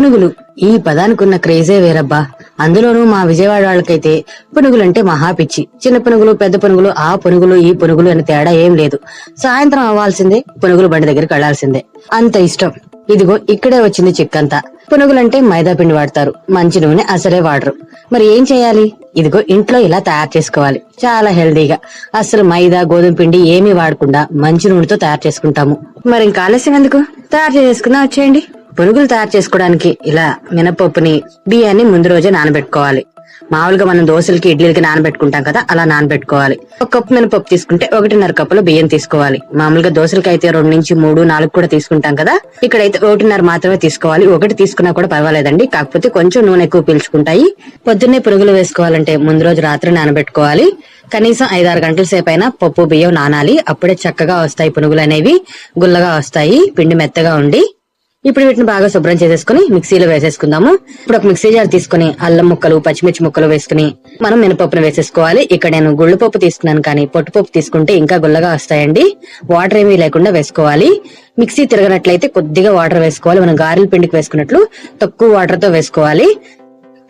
పునుగులు. ఈ పదానికి ఉన్న క్రేజే వేరబ్బా. అందులోనూ మా విజయవాడ వాళ్ళకైతే పునుగులంటే మహా పిచ్చి. చిన్న పునుగులు పెద్ద పునుగులు ఆ పునుగులు ఈ పునుగులు అని తేడా ఏం లేదు. సాయంత్రం అవ్వాల్సిందే పునుగులు బండి దగ్గరికి వెళ్ళాల్సిందే అంత ఇష్టం. ఇదిగో ఇక్కడే వచ్చింది చిక్కంతా. పునుగులంటే మైదా పిండి వాడతారు. మంచి నూనె అసలే వాడరు. మరి ఏం చేయాలి? ఇదిగో ఇంట్లో ఇలా తయారు చేసుకోవాలి. చాలా హెల్దీగా. అసలు మైదా గోధుమ పిండి ఏమీ వాడకుండా మంచి నూనెతో తయారు చేసుకుంటాము. మరి ఇంకా ఆలస్యం ఎందుకు? తయారు చేసుకున్నా వచ్చేయండి. పునుగులు తయారు చేసుకోవడానికి ఇలా మినపప్పుని బియ్యాన్ని ముందు రోజే నానబెట్టుకోవాలి. మామూలుగా మనం దోశలకి ఇడ్లీలకి నానబెట్టుకుంటాం కదా అలా నానబెట్టుకోవాలి. ఒక కప్పు మినపప్పు తీసుకుంటే ఒకటిన్నర కప్పులో బియ్యం తీసుకోవాలి. మామూలుగా దోశలకి అయితే రెండు నుంచి మూడు నాలుగు కూడా తీసుకుంటాం కదా ఇక్కడైతే ఒకటిన్నర మాత్రమే తీసుకోవాలి. ఒకటి తీసుకున్నా కూడా పర్వాలేదండి. కాకపోతే కొంచెం నూనె ఎక్కువ పీల్చుకుంటాయి. పొద్దున్నే పురుగులు వేసుకోవాలంటే ముందు రోజు రాత్రి నానబెట్టుకోవాలి. కనీసం ఐదారు గంటల సేపు అయినా పప్పు బియ్యం నానాలి. అప్పుడే చక్కగా వస్తాయి పునుగులు అనేవి గుల్లగా వస్తాయి పిండి మెత్తగా ఉండి. ఇప్పుడు వీటిని బాగా శుభ్రం చేసేసుకుని మిక్సీలో వేసేసుకుందాము. ఇప్పుడు ఒక మిక్సీ జార్ తీసుకుని అల్లం ముక్కలు పచ్చిమిర్చి ముక్కలు వేసుకుని మనం మినపప్పును వేసేసుకోవాలి. ఇక్కడ నేను గుళ్ళు పప్పు తీసుకున్నాను కానీ పొట్టుపప్పు తీసుకుంటే ఇంకా గుల్లగా వస్తాయండి. వాటర్ ఏమీ లేకుండా వేసుకోవాలి. మిక్సీ తిరగనట్లయితే కొద్దిగా వాటర్ వేసుకోవాలి. మనం గారెల పిండికి వేసుకున్నట్లు తక్కువ వాటర్తో వేసుకోవాలి.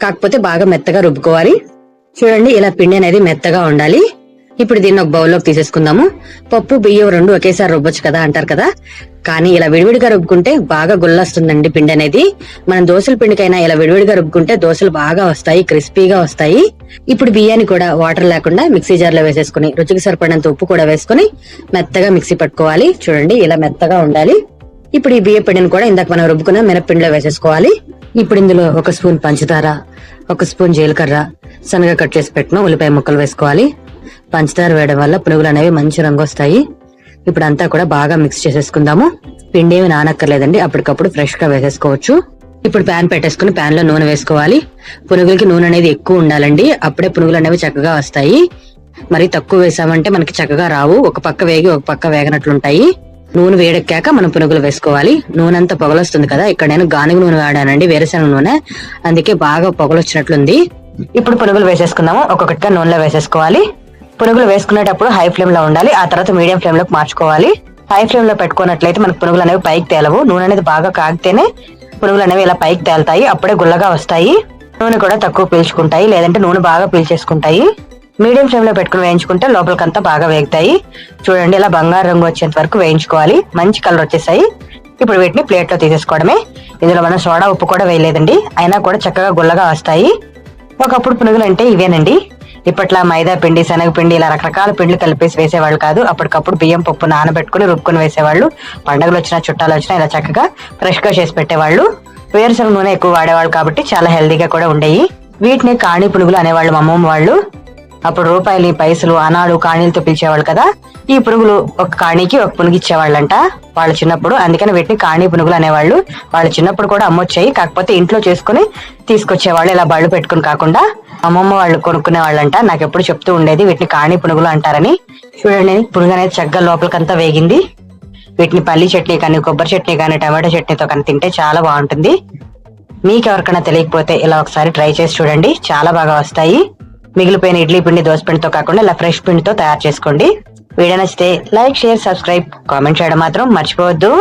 కాకపోతే బాగా మెత్తగా రుబ్బుకోవాలి. చూడండి ఇలా పిండి అనేది మెత్తగా ఉండాలి. ఇప్పుడు దీన్ని ఒక బౌల్లోకి తీసేసుకుందాము. పప్పు బియ్యం రెండు ఒకేసారి రుబ్బొచ్చు కదా అంటారు కదా. కానీ ఇలా విడివిడిగా రుబ్బుకుంటే బాగా గుల్లొస్తుందండి పిండి అనేది. మనం దోశల పిండికైనా ఇలా విడివిడిగా రుబ్బుకుంటే దోశలు బాగా వస్తాయి క్రిస్పీగా వస్తాయి. ఇప్పుడు బియ్యాన్ని కూడా వాటర్ లేకుండా మిక్సీ జార్లో వేసేసుకుని రుచికి సరిపడినంత ఉప్పు కూడా వేసుకుని మెత్తగా మిక్సీ పట్టుకోవాలి. చూడండి ఇలా మెత్తగా ఉండాలి. ఇప్పుడు ఈ బియ్య పిండిని కూడా ఇందాక మనం రుబ్బుకున్న మినపిండిలో వేసేసుకోవాలి. ఇప్పుడు ఇందులో ఒక స్పూన్ పంచదార ఒక స్పూన్ జీలకర్ర సన్నగా కట్ చేసి పెట్టిన ఉల్లిపాయ ముక్కలు వేసుకోవాలి. పంచదార వేయడం వల్ల పునుగులు అనేవి మంచి రంగు వస్తాయి ఇప్పుడు అంతా కూడా బాగా మిక్స్ చేసేసుకుందాము. పిండి ఏమి నానక్కర్లేదండి అప్పటికప్పుడు ఫ్రెష్గా వేసేసుకోవచ్చు. ఇప్పుడు ప్యాన్ పెట్టేసుకుని ప్యాన్లో నూనె వేసుకోవాలి. పునుగులకి నూనె అనేది ఎక్కువ ఉండాలండి అప్పుడే పునుగులు అనేవి చక్కగా వస్తాయి. మరి తక్కువ వేసామంటే మనకి చక్కగా రావు ఒక పక్క వేగి ఒక పక్క వేగనట్లుంటాయి. నూనె వేడెక్కాక మనం పునుగులు వేసుకోవాలి. నూనె అంతా పొగలొస్తుంది కదా ఇక్కడ నేను గానుగ నూనె వాడానండి వేరుశనగ నూనె. అందుకే బాగా పొగలొచ్చినట్లుంది. ఇప్పుడు పునుగులు వేసేసుకుందాము ఒక్కొక్కటిగా నూనెలో వేసేసుకోవాలి. పునుగులు వేసుకునేటప్పుడు హై ఫ్లేమ్లో ఉండాలి. ఆ తర్వాత మీడియం ఫ్లేమ్లోకి మార్చుకోవాలి. హై ఫ్లేమ్లో పెట్టుకున్నట్లయితే మనకు పునుగులు అనేవి పైకి తేలవు. నూనె అనేది బాగా కాగితేనే పునుగులు అనేవి ఇలా పైకి తేలుతాయి. అప్పుడే గుల్లగా వస్తాయి. నూనె కూడా తక్కువ పీల్చుకుంటాయి. లేదంటే నూనె బాగా పీల్చేసుకుంటాయి. మీడియం ఫ్లేమ్లో పెట్టుకుని వేయించుకుంటే లోపలికంతా బాగా వేగుతాయి. చూడండి ఇలా బంగారు రంగు వచ్చేంత వరకు వేయించుకోవాలి. మంచి కలర్ వచ్చేసాయి. ఇప్పుడు వీటిని ప్లేట్లో తీసేసుకోవడమే. ఇందులో మనం సోడా ఉప్పు కూడా వేయలేదండి. అయినా కూడా చక్కగా గుల్లగా వస్తాయి. ఒకప్పుడు పునుగులు అంటే ఇవేనండి. ఇప్పట్లో మైదా పిండి శనగపిండి ఇలా రకరకాల పిండ్లు కలిపేసి వేసేవాళ్ళు కాదు. అప్పటికప్పుడు బియ్యం పప్పు నానబెట్టుకుని రుబ్బుకుని వేసేవాళ్ళు. పండుగలు వచ్చినా చుట్టాలు వచ్చినా ఇలా చక్కగా ఫ్రెష్గా చేసి పెట్టేవాళ్ళు. వేరుశనగ నూనె ఎక్కువ వాడేవాళ్ళు కాబట్టి చాలా హెల్దీగా కూడా ఉండేవి వీటిని కాణి పునుగులు అనేవాళ్ళు మా అమ్మమ్మ వాళ్ళు. అప్పుడు రూపాయలు పైసలు అనాడు కాణీలతో పిలిచేవాళ్ళు కదా ఈ పురుగులు ఒక కాణీకి ఒక పునుగు ఇచ్చేవాళ్ళంట. వాళ్ళు చిన్నప్పుడు అందుకని వీటిని కాణీ పునుగులు అనేవాళ్ళు. వాళ్ళు చిన్నప్పుడు కూడా అమ్మొచ్చాయి. కాకపోతే ఇంట్లో చేసుకుని తీసుకొచ్చేవాళ్ళు. ఇలా బళ్ళు పెట్టుకుని కాకుండా అమ్మమ్మ వాళ్ళు కొనుక్కునే వాళ్ళంట నాకు ఎప్పుడు చెప్తూ ఉండేది వీటిని కాణీ పునుగులు అంటారని. చూడండి పునుగు అనేది చక్కగా లోపలికంతా వేగింది. వీటిని పల్లి చట్నీ కానీ కొబ్బరి చట్నీ కానీ టమాటో చట్నీతో కానీ తింటే చాలా బాగుంటుంది. మీకు ఎవరికైనా తెలియకపోతే ఇలా ఒకసారి ట్రై చేసి చూడండి. చాలా బాగా వస్తాయి. మిగిలిపోయిన ఇడ్లీ పిండి దోశ పిండితో కాకుండా ఇలా ఫ్రెష్ పిండితో తయారు చేసుకోండి. వీడియో నచ్చితే లైక్ షేర్ సబ్స్క్రైబ్ కామెంట్ చేయడం మాత్రం మర్చిపోవద్దు.